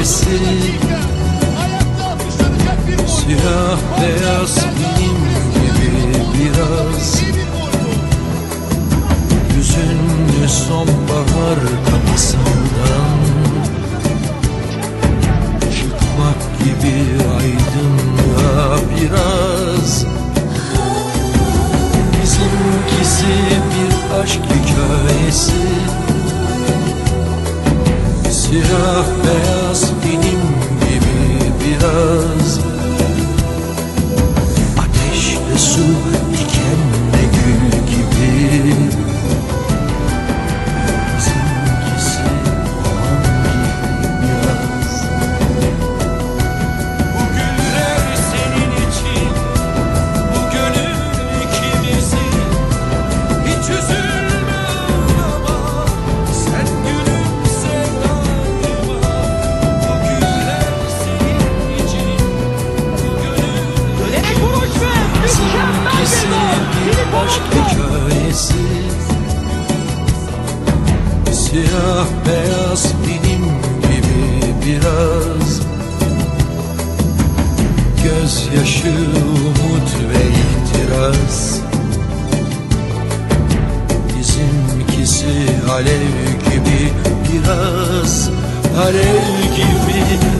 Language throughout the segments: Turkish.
gol. Siyah beyaz benim gibi biraz. Hüzünlü sonbahar kapısından Siyah beyaz benim gibi biraz. Ateşle su Orozco. hikayesi. Siyah beyaz benim gibi biraz. Gözyaşı, umut ve ihtiras Bizimkisi alev gibi biraz. Alev gibi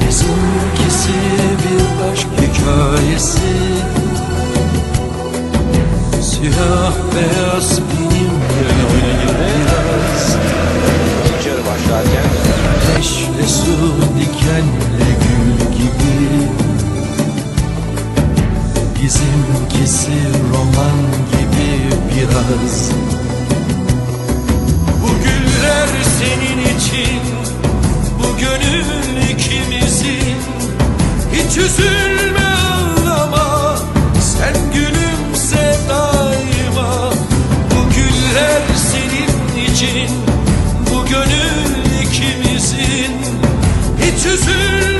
Siyah beyaz benim gibi biraz İkinci yarı başlarken Ateşle su dikenle gül gibi. Bizimkisi roman gibi biraz. Bu güller senin için Bu gönül ikimizin. Hiç üzülme Hiç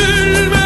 Üzülme